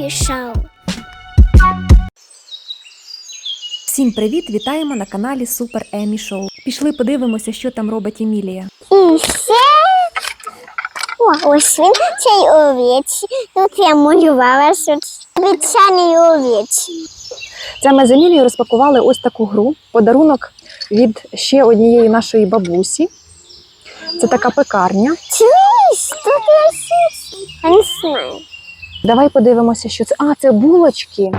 Емі Шоу. Всім привіт! Вітаємо на каналі Супер Емі Шоу. Пішли подивимося, що там робить Емілія. І ще О, ось він цей овець. Тут я малювала що це овець. Це ми з Емілією розпакували ось таку гру. Подарунок від ще однієї нашої бабусі. Це така пекарня. Чуєш, тут. Я не знаю. Давай подивимося, що це. А, це булочки.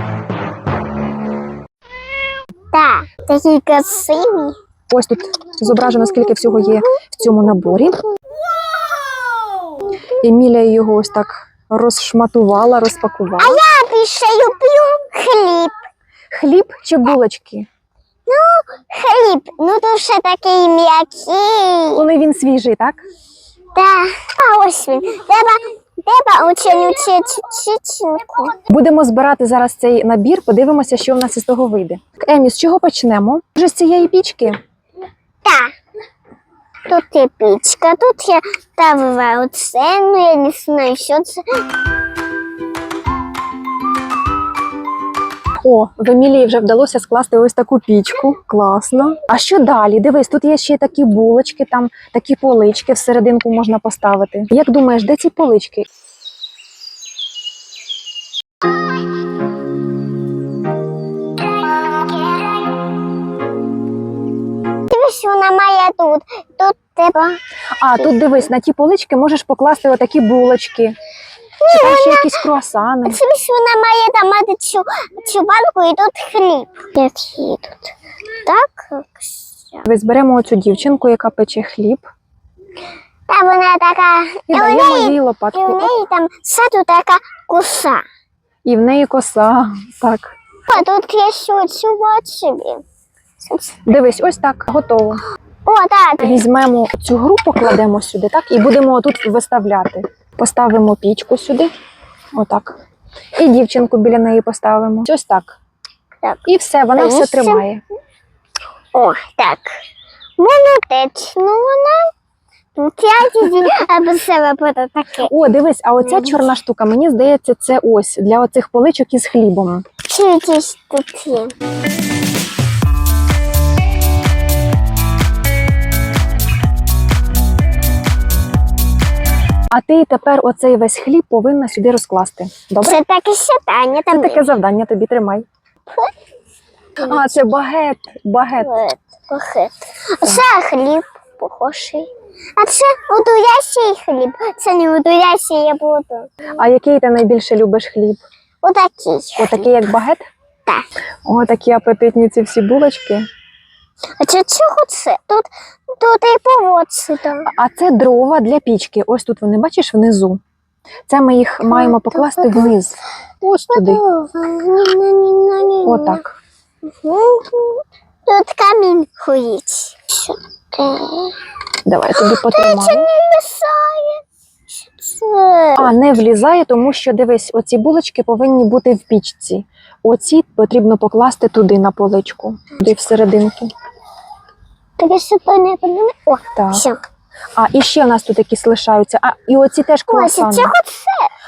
Так, такий красивий. Ось тут зображено, скільки всього є в цьому наборі. Емілія його ось так розшматувала, розпакувала. А Я більше люблю хліб. Хліб чи булочки? Ну, Хліб, ну то ще такий м'який. Коли він свіжий, так? Так, а ось він. Треба, треба чеченку. Будемо збирати зараз цей набір, подивимося, що в нас із того вийде. Емі, з чого почнемо? Вже з цієї пічки? Так. Тут є пічка, тут я ставила оце, ну я не знаю, що це. О, в Емілії вже вдалося скласти ось таку пічку. Класно. А що далі? Дивись, тут є ще такі булочки, там такі полички всерединку можна поставити. Як думаєш, де ці полички? Дивись, вона має тут. Тут треба. А, тут дивись, на ті полички можеш покласти отакі булочки. Чи там ще якісь круасани. Дивись, вона має там мати цю, цю банку і тут хліб. Тут? Так. Дивись, беремо оцю дівчинку, яка пече хліб, Та вона така. і І даємо неї, їй і лопатку. неї там саду така коса. І в неї коса. Так. А тут є що цю от собі. Дивись, ось так, готово. О, так. Візьмемо цю гру, покладемо сюди, так, і будемо тут виставляти. Поставимо пічку сюди, отак. І дівчинку біля неї поставимо. Ось так. Так. І все, вона все тримає. О, так. Молодець. Ну вона. Таке. О, дивись, а оця чорна штука, мені здається, це ось для оцих поличок із хлібом. Чи якісь тут А ти тепер оцей весь хліб повинна сюди розкласти. Добре? Це таке сядання Це таке завдання тобі тримай. А, це багет. Багет. Похит. Це хліб похожий. А це удуящий хліб. Це не удуящий, я буду. А який ти найбільше любиш хліб? Отакий. Отакий, як багет? Так. О, такі апетитні ці всі булочки. А це чого це? Тут, тут і поводці там. А це дрова для пічки. Ось тут вони бачиш внизу. Це ми їх маємо покласти вниз. Ось туди. Отак. Тут камінь ходить. Давай я тобі потримаю. А не влізає, тому що дивись, оці булочки повинні бути в пічці. Оці потрібно покласти туди на поличку, туди всерединку. Тобі що то не подумає? О, Так. все. А і ще у нас тут якісь лишаються. А і оці теж Ось, круасани.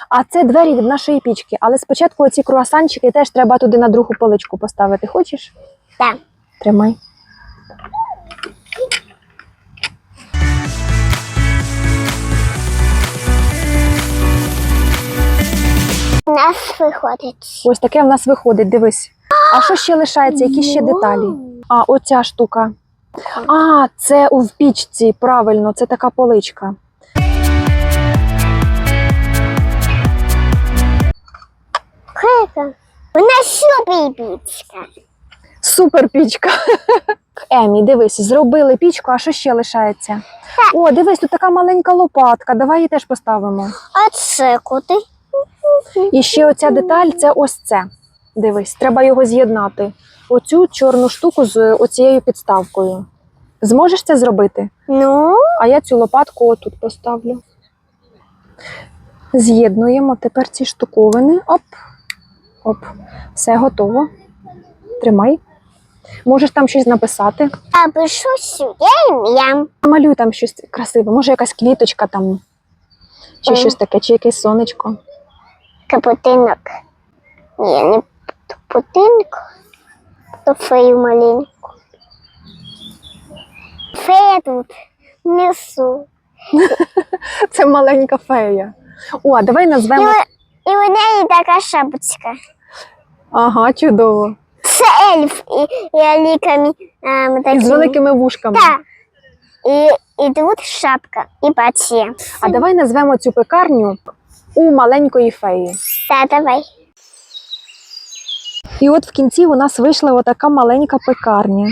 А це двері від нашої пічки. Але спочатку оці круасанчики теж треба туди на другу поличку поставити. Хочеш? Так. Тримай. У нас виходить. Ось таке в нас виходить. Дивись. А що ще лишається? Які ще деталі? А, оця штука. А, це у пічці, правильно, це така поличка. Крика. У нас бібічка? Супер пічка. Емі, дивись, зробили пічку, а що ще лишається? О, дивись, тут така маленька лопатка. Давай її теж поставимо. А це куди? І ще оця деталь це ось це. Дивись, треба його з'єднати. Оцю чорну штуку з оцією підставкою. Зможеш це зробити? Ну, А я цю лопатку отут поставлю. З'єднуємо тепер ці штуковини. Оп. Оп. Все готово. Тримай. Можеш там щось написати. а пишу сюди ім'я. Малюй там щось красиве. Може, якась квіточка там, чи Мгм. щось таке, чи якесь сонечко. Капутинок. Ні, не ту то фею Фея тут несу. Це маленька фея. О, давай І, назвемо. у- і у неї така шапочка. Ага, чудово. Це ельф і, і оліками ем, такі. З великими вушками. Так. І, і тут шапка, і паці. А давай назвемо цю пекарню у маленької феї. Та, давай. І от в кінці у нас вийшла отака маленька пекарня,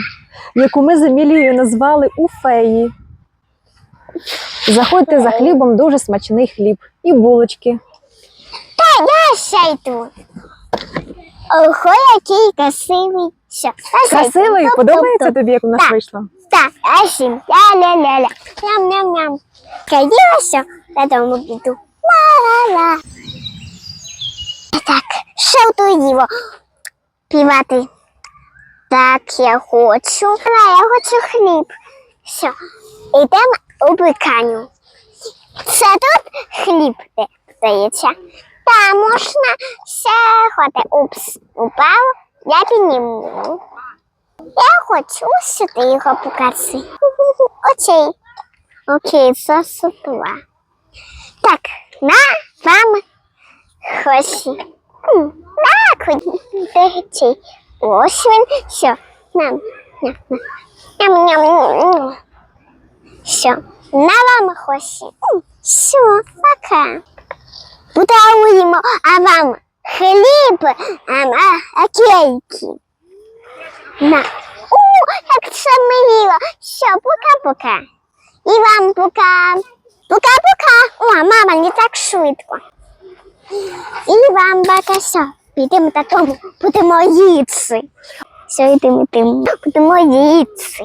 яку ми з Емілією назвали у феї. Заходьте за хлібом, дуже смачний хліб. І булочки. Та я ще й тут. Ого, який красивий. Тут. Красивий? Подобається тобі, як у нас вийшло? Так, а ще ля-ля-ля-ля. Ням-ням-ням. Каділася, додому піду. Ла-ла-ла. Так, ще його півати. Так, я хочу. А, я хочу хліб. Все, йдемо у пеканю. Це тут хліб здається. Та можна ще хоти. Упс, упав. Я підніму. Я хочу сюди його показати. Окей. Окей, це супла. Так, на вам гроші. Куди Ось він. Все. Нам. Ням, ням. Все. На вам. М, Все, пока. Будуємо, а вам хліб, а, а, а кейки. На. У, як це мило. Все, пока-пока. І вам пока. Пока-пока. О, мама, не так швидко. І вам пока все. Підемо додому, будемо їдси. Все, йдемо, йдемо. Будемо їсти.